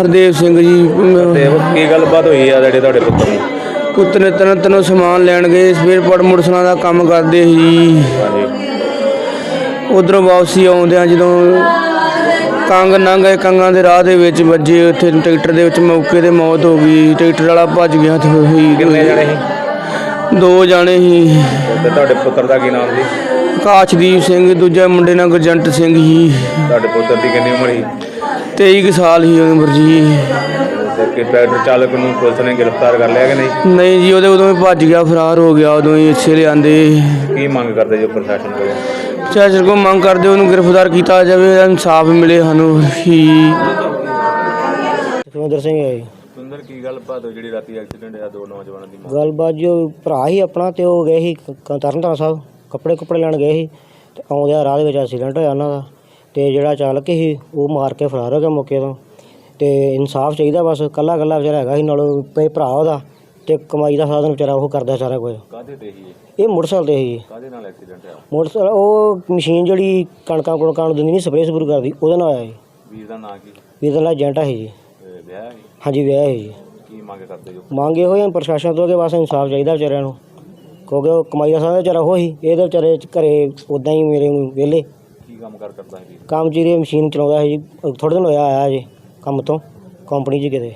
ਹਰਦੇਵ ਸਿੰਘ ਜੀ ਤੇ ਉਹ ਕੀ ਗੱਲਬਾਤ ਹੋਈ ਆ ਜਿਹੜੇ ਤੁਹਾਡੇ ਪੁੱਤਰ ਨੂੰ ਪੁੱਤਰ ਨੇ ਤਨ ਤਨੋਂ ਸਮਾਨ ਲੈਣ ਗਏ ਸਪੇਅਰ ਪਾਰਟ ਮੋਟਰਸਾਈਕਲਾਂ ਦਾ ਕੰਮ ਕਰਦੇ ਸੀ। ਜੀ ਉਧਰੋਂ ਵਾਪਸੀ ਆਉਂਦਿਆਂ ਜਦੋਂ ਕੰਗ ਨੰਗੇ ਕੰਗਾਂ ਦੇ ਰਾਹ ਦੇ ਵਿੱਚ ਵੱਜੇ ਉੱਥੇ ਟਰੈਕਟਰ ਦੇ ਵਿੱਚ ਮੌਕੇ ਤੇ ਮੌਤ ਹੋ ਗਈ ਟਰੈਕਟਰ ਵਾਲਾ ਭੱਜ ਗਿਆ ਤੇ ਹੋਈ ਕਿੰਨੇ ਜਣੇ ਸੀ? ਦੋ ਜਾਣੇ ਸੀ। ਤੇ ਤੁਹਾਡੇ ਪੁੱਤਰ ਦਾ ਕੀ ਨਾਮ ਸੀ? ਕਾਸ਼ਦੀਪ ਸਿੰਘ ਦੂਜਾ ਮੁੰਡੇ ਨਾਲ ਗੁਰਜੰਟ ਸਿੰਘ ਸੀ। ਤੁਹਾਡੇ ਪੁੱਤਰ ਦੀ ਕਿੰਨੀ ਉਮਰ ਸੀ? 23 ਕੁ ਸਾਲ ਸੀ ਉਮਰ ਜੀ ਕਿ ਟਰੈਕਟਰ ਚਾਲਕ ਨੂੰ ਪੁਲਿਸ ਨੇ ਗ੍ਰਿਫਤਾਰ ਕਰ ਲਿਆ ਕਿ ਨਹੀਂ? ਨਹੀਂ ਜੀ ਉਹਦੇ ਉਦੋਂ ਹੀ ਭੱਜ ਗਿਆ ਫਰਾਰ ਹੋ ਗਿਆ ਉਦੋਂ ਹੀ ਅੱਛੇ ਲਿਆਂਦੇ। ਕੀ ਮੰਗ ਕਰਦੇ ਜੋ ਪ੍ਰਸ਼ਾਸਨ ਕੋਲੋਂ? ਚਾਚਰ ਕੋ ਮੰਗ ਕਰਦੇ ਉਹਨੂੰ ਗ੍ਰਿਫਤਾਰ ਕੀਤਾ ਜਾਵੇ ਇਨਸਾਫ ਮਿਲੇ ਸਾਨੂੰ ਹੀ ਸੁਖਵਿੰਦਰ ਸਿੰਘ ਹੈ ਜੀ। ਸੁੰਦਰ ਕੀ ਗੱਲਬਾਤ ਹੋਈ ਜਿਹੜੀ ਰਾਤੀ ਐਕਸੀਡੈਂਟ ਹੋਇਆ ਦੋ ਨੌਜਵਾਨਾਂ ਦੀ ਮੌਤ? ਗੱਲਬਾਤ ਜੋ ਭਰਾ ਹੀ ਆਪਣਾ ਤੇ ਉਹ ਗਏ ਸੀ ਕ- ਕ- ਤਰਨਤਾਰਨ ਸਾਹਿਬ ਕੱਪੜੇ ਕੁੱਪੜੇ ਲੈਣ ਗਏ ਸੀ ਤੇ ਆਉਂਦਿਆਂ ਰਾਹ ਦੇ ਵਿੱਚ ਐਕਸੀਡੈਂਟ ਹੋਇਆ ਉਹਨਾਂ ਦਾ। ਤੇ ਜਿਹੜਾ ਚਾਲਕ ਸੀ ਉਹ ਮਾਰ ਕੇ ਫਰਾਰ ਹੋ ਗਿਆ ਮੌਕੇ ਤੋਂ। ਤੇ ਇਨਸਾਫ ਚਾਹੀਦਾ ਬਸ ਕੱਲਾ ਕੱਲਾ ਵਿਚਾਰਾ ਹੈਗਾ ਸੀ ਨਾਲ ਪੇ ਭਰਾ ਉਹਦਾ ਤੇ ਕਮਾਈ ਦਾ ਸਾਧਨ ਵਿਚਾਰਾ ਉਹ ਕਰਦਾ ਸਾਰਾ ਕੁਝ। ਕਾਹਦੇ ਤੇ ਸੀ ਇਹ? ਮੋਟਰਸਾਈਕਲ ਤੇ ਸੀ। ਕਾਹਦੇ ਨਾਲ ਐਕਸੀਡੈਂਟ ਹੋਇਆ? ਮੋਟਰਸਾਈਕਲ ਉਹ ਮਸ਼ੀਨ ਜਿਹੜੀ ਕਣਕਾਂ ਕੁਣਕਾਂ ਨੂੰ ਦਿੰਦੀ ਨਹੀਂ ਸਪਰੇਅ ਸਪਰੂ ਕਰਦੀ ਉਹਦੇ ਨਾਲ ਆਇਆ ਜੀ ਵੀਰ ਦਾ ਨਾਂ ਕੀ? ਵੀਰ ਦਾ ਨਾਲ ਏਜੰਟ ਸੀ ਜੀ। ਇਹ ਵਿਆਹ ਸੀ? ਹਾਂਜੀ ਵਿਆਹ ਹੈ ਜੀ। ਕੀ ਮੰਗ ਕਰਦੇ ਜੋ ਮੰਗ ਇਹੋ ਹੀ ਆ ਪ੍ਰਸ਼ਾਸਨ ਤੋਂ ਕਿ ਬਸ ਇਨਸਾਫ ਚਾਹੀਦਾ ਵਿਚਾਰਿਆਂ ਨੂੰ। ਕਿਉਂਕਿ ਉਹ ਕਮਾਈ ਦਾ ਸਾਧਨ ਵਿਚਾਰਾ ਉਹ ਹੀ ਇਹਦੇ ਵਿਚਾਰੇ ਘਰੇ ਉਦਾਂ ਹੀ ਮੇਰੇ ਵਿਹਲੇ ਕੀ ਕੰਮ ਕਰ ਕਰਦਾ ਸੀ ਵੀਰ? ਕੰਮ ਚੀਰੇ ਮਸ਼ੀਨ ਚਲਾਉਂਦਾ ਹੈ ਜੀ। ਥੋੜੇ ਦਿਨ ਹੋਇਆ ਆਇਆ ਜੀ, ਕੰਮ ਤੋਂ ਕੰਪਨੀ 'ਚ ਕਿਤੇ।